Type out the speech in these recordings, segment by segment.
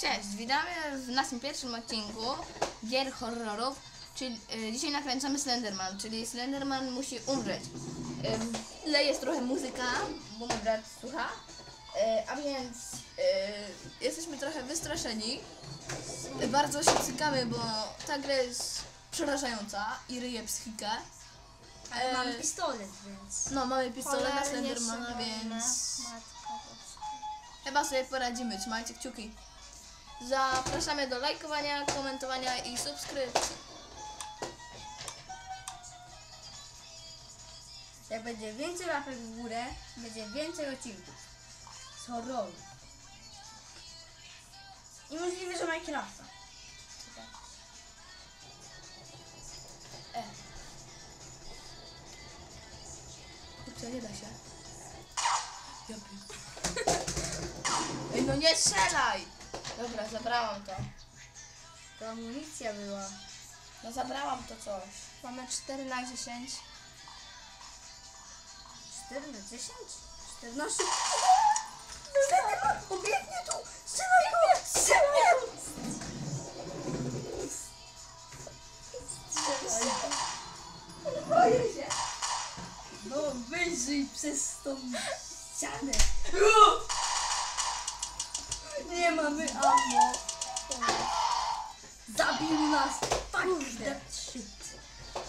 Cześć, witamy w naszym pierwszym odcinku gier horrorów, czyli y, dzisiaj nakręcamy Slenderman, czyli Slenderman musi umrzeć. Y, jest trochę muzyka, bo mój brat słucha, y, a więc y, jesteśmy trochę wystraszeni. Y, bardzo się cykamy, bo ta gra jest przerażająca i ryje psychikę. Ale E, mam pistolet, więc... No, mamy pistolet na Cholernie Slendermana, więc boska. chyba sobie poradzimy. Trzymajcie kciuki. Zapraszamy do lajkowania, komentowania i subskrypcji. Jak będzie więcej łapek w górę, będzie więcej odcinków. Z. I możliwe, że Minecrafta. E. Kurczę, nie da się. Ej, no nie strzelaj! Dobra, zabrałam to. To amunicja była. No zabrałam to coś. Mamy 4 na 10. 4 na 10? 14? Slenderman! Obiegnie tu! Strzelaj go! Strzelaj! Boję się! No wyjrzyj przez tą ścianę! Nie mamy ammo! Zabił nas! Fuck that shit!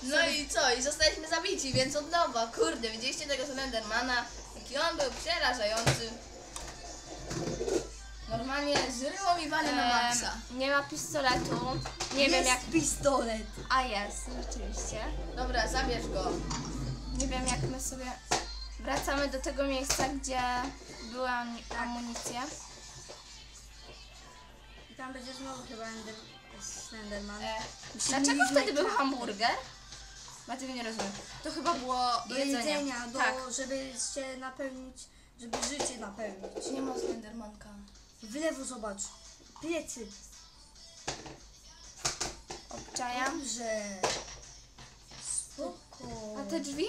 No i co? I zostaliśmy zabici, więc od nowa. Kurde, widzieliście tego Slendermana? Jaki on był przerażający. Normalnie zryło mi wany na maksa. Nie ma pistoletu. Nie wiem Jest jak. pistolet! A jest, rzeczywiście. Dobra, zabierz go. Nie wiem jak my sobie. Wracamy do tego miejsca, gdzie była amunicja. I tam będzie znowu chyba Ender, Slenderman. E, Dlaczego wtedy był hamburger? Ja tego nie rozumiem. To chyba było Do jedzenie. jedzenia, do, Tak. żeby się napełnić, żeby życie napełnić. nie ma Slendermanka. W lewo zobacz. Plecy. Obczajam. Dobrze. Spoko. A te drzwi?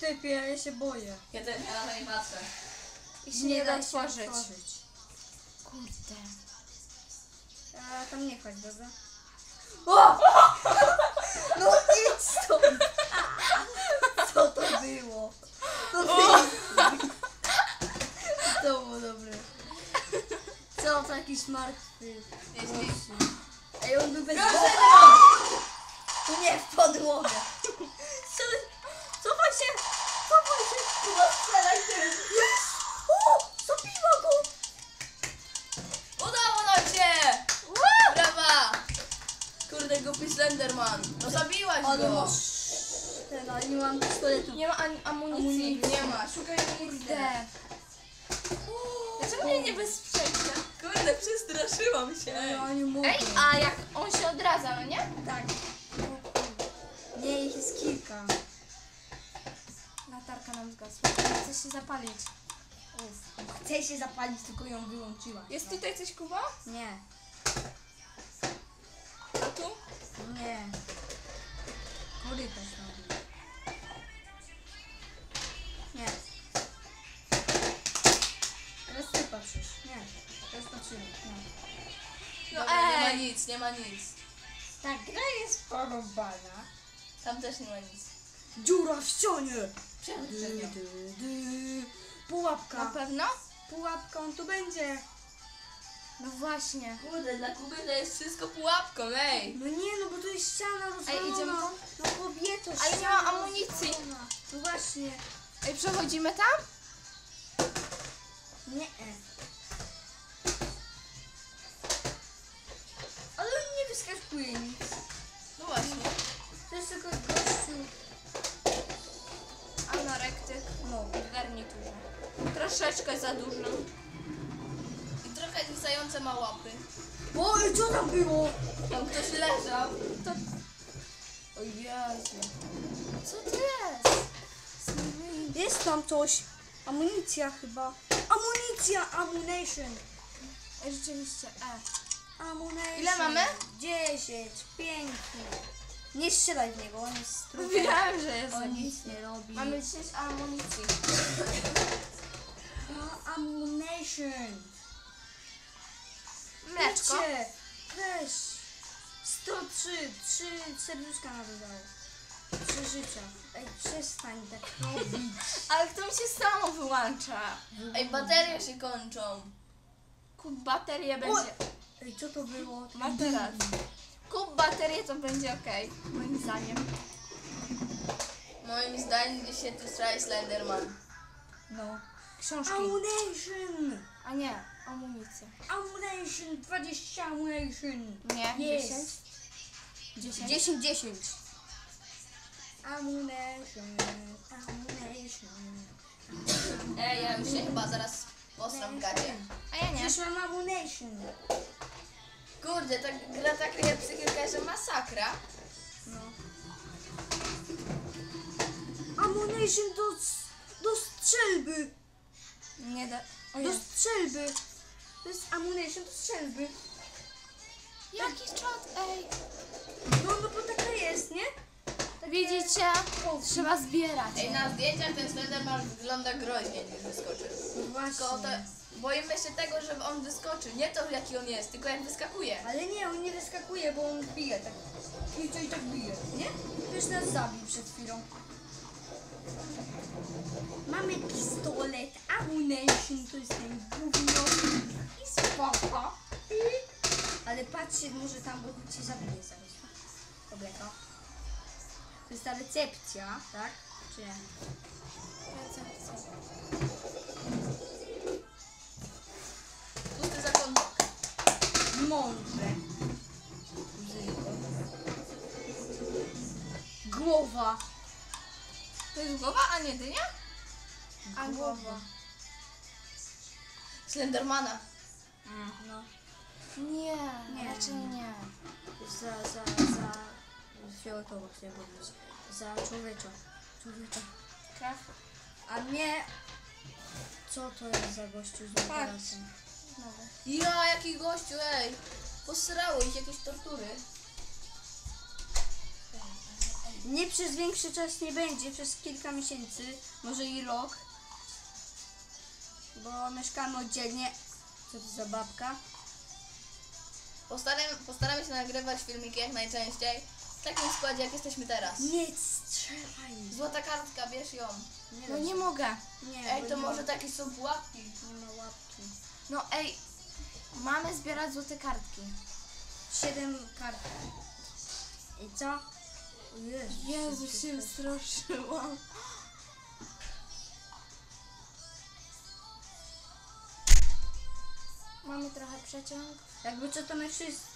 Typie, ja się boję. Jeden, ja na to nie patrzę. Ich się nie, da się otworzyć. Kurde. A tam nie chodź, dobra? O! No idź stąd! Co to było? To było. To było dobre. Co to jakiś martwy? Jeśli... Ej, on był bez. To nie w podłogę. Kurde, głupi Slenderman. No zabiłaś go. Ten, ale nie mam pistoletu. Nie ma ani amunicji. Amunicji. Nie ma, szukaj miejsca. Kurde. Dlaczego mnie nie bezprzeczna? Kurde, przestraszyłam się. Ja nie. Ej, a jak on się odradza, no nie? Tak. Nie, ich jest kilka. Latarka nam zgasła. Chce się zapalić. Chcę się zapalić, tylko ją wyłączyła. Jest tutaj coś, Kuba? Nie, nie. Korytarz robi. Nie. Teraz ty patrzysz. Nie. Teraz patrzymy. No Dobra, nie ma nic, nie ma nic. Ta gra jest porąbana. Tam też nie ma nic. Dziura w ścianie. Przed nią. dy. Na pewno? Pułapka, on tu będzie. Właśnie. Kurde, dla Kuby to jest wszystko pułapką, ej. No nie, no bo to jest ściana rozwalona. idziemy tam? No kobieto, Ale nie ściana ma amunicji. rozwalona. No właśnie. Ej, przechodzimy tam? Nie. Ale on nie wyskakuje nic. No właśnie. To jest tylko gościu. Anorektyk No. w garniturze. Troszeczkę za dużo. I zające ma łapy. O, i co tam było? Tam ktoś leżał. To O Jezu. co to jest? Jest tam coś. Amunicja chyba. Amunicja, ammunition. Ej, rzeczywiście, e. Ammunition. Ile mamy? 10, pięknie. Nie strzelaj w niego, on jest trudny. Wiedziałem, że jest On nic nie robi. Mamy 10 amunicji. Ammunition. Wiecie, Weź. 103, 3 serduszka narywało. Trzy życia. Ej, przestań tak robić. Ale to mi się samo wyłącza. Ej, baterie się kończą. Kup baterię będzie. Ej, co to było? Ma teraz. Kup baterię to będzie ok. Moim zdaniem. Moim zdaniem dzisiaj tu Slenderman. No. Książki. Ammunition! A nie, amunicja. Ammunition! 20 ammunition! Nie, Jest. 10. 10. 10, 10. Ammunition! Ammunition! Ej, ja już się chyba zaraz postram w gacie. A ja nie. Przyszłam ammunition! Kurde, ta gra tak kryje psychikę, że masakra. No. Ammunition do, do strzelby! Nie da. Do strzelby! To jest ammunition do strzelby. Jaki czat, ej. No, no bo taka jest, nie? Widzicie? Trzeba zbierać. Ej, na zdjęciach ten Slenderman wygląda groźnie, niż wyskoczy. Tylko to, boimy się tego, że on wyskoczy. Nie to, jaki on jest, tylko jak wyskakuje. Ale nie, on nie wyskakuje, bo on bije tak. I co i tak bije, nie? Już nas zabił przed chwilą. Mamy pistolet, ammunition, to jest ten gówno i spoko. Ale patrzcie, może tam, bo cię zabije zaraz. Kobieta. To jest ta recepcja, tak? Czy nie? Pusty głowa, a nie dynia? A Głowa. Slendermana. No. Nie, Nie. raczej nie. Za, za, za... Fioletowo chcę powiedzieć. Za człowiecza. Człowiecza. Krew. A nie... Co to jest za gościu z? Znowu. Ja, jaki gościu, ej. Posrało ich jakieś tortury. Nie przez większy czas nie będzie, przez kilka miesięcy, może i rok. Bo mieszkamy oddzielnie. Co to za babka? Postaram, postaramy się nagrywać filmiki jak najczęściej. W takim składzie, jak jesteśmy teraz. Nie strzelaj! Złota kartka, bierz ją. Nie, No nie mogę. nie Ej, to nie może ma, takie są pułapki. Nie ma łapki. No ej, mamy zbierać złote kartki. Siedem kart. I co? Jezu, się straszyłam. Mamy trochę przeciąg. Jakby co to my wszyscy,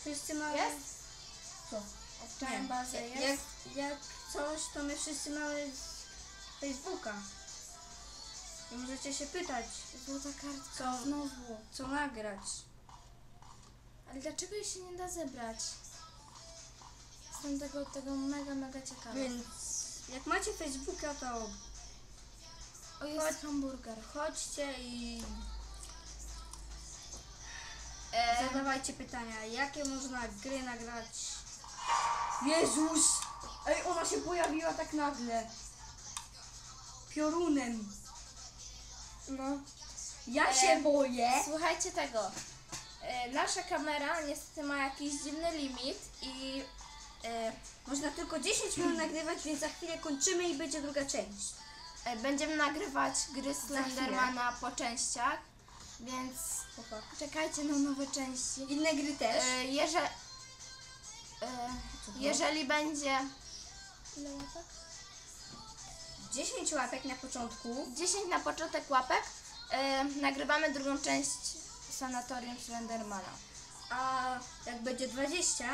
wszyscy mamy... Jest? Co? Nie. bazę, Jak, jest? jak coś, to my wszyscy mamy z Facebooka. I możecie się pytać, Złota kartka. Co? Znowu. co nagrać. Ale dlaczego jej się nie da zebrać? Jestem tego, tego mega, mega ciekawa. Więc jak macie Facebooka, to O, jest hamburger. chodźcie i E, zadawajcie pytania, jakie można gry nagrać. Jezus! Ej, ona się pojawiła tak nagle. Piorunem. no. Ja E, się boję. Słuchajcie tego. E, nasza kamera niestety ma jakiś dziwny limit i e, Można tylko 10 minut nagrywać, więc za chwilę kończymy i będzie druga część. e, będziemy nagrywać gry Slendermana po częściach, więc czekajcie na nowe części. Inne gry też. E, jeże, e, jeżeli będzie ile łapek? 10 łapek na początku. 10 na początek łapek, e, nagrywamy drugą część Sanatorium Slendermana. A jak będzie 20,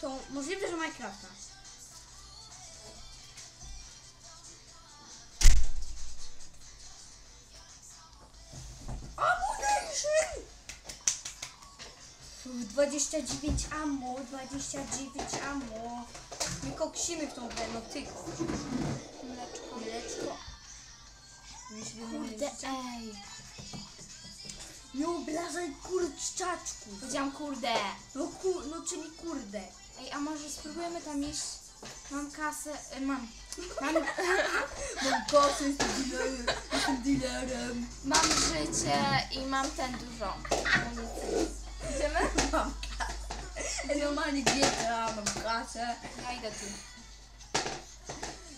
to możliwe, że Minecrafta. Ammunition! Fu, 29 ammo, 29 ammo. My koksimy w tą grę, no tylko. Mleczko. Mleczko. Jeśli Kurde, ej. Nie oblazaj kurczaczku. Powiedziałam kurde. No, ku, no czyli kurde. Ej, a może spróbujemy tam iść? Mam kasę, y, mam. Mam, Mam kosę, jestem dealerem. Jestem dealerem. mam życie i mam ten dużo. amunicji. Idziemy? Mam kasę. Ej, Normalnie GTA, mam kasę. Ja idę tu.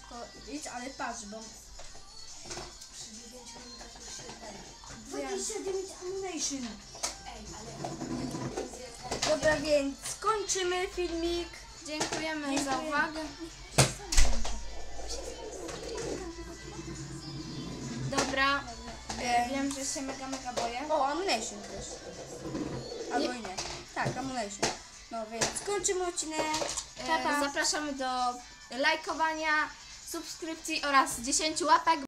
To idź, ale patrz, bo... 29 ammunition. Dobra, więc kończymy filmik. Dziękujemy za uwagę. Dobra, Wiem. wiem, że się mega, mega boję. O, ammunition też. Albo nie. Tak, ammunition. No więc kończymy odcinek. E, Zapraszamy do lajkowania, subskrypcji oraz 10 łapek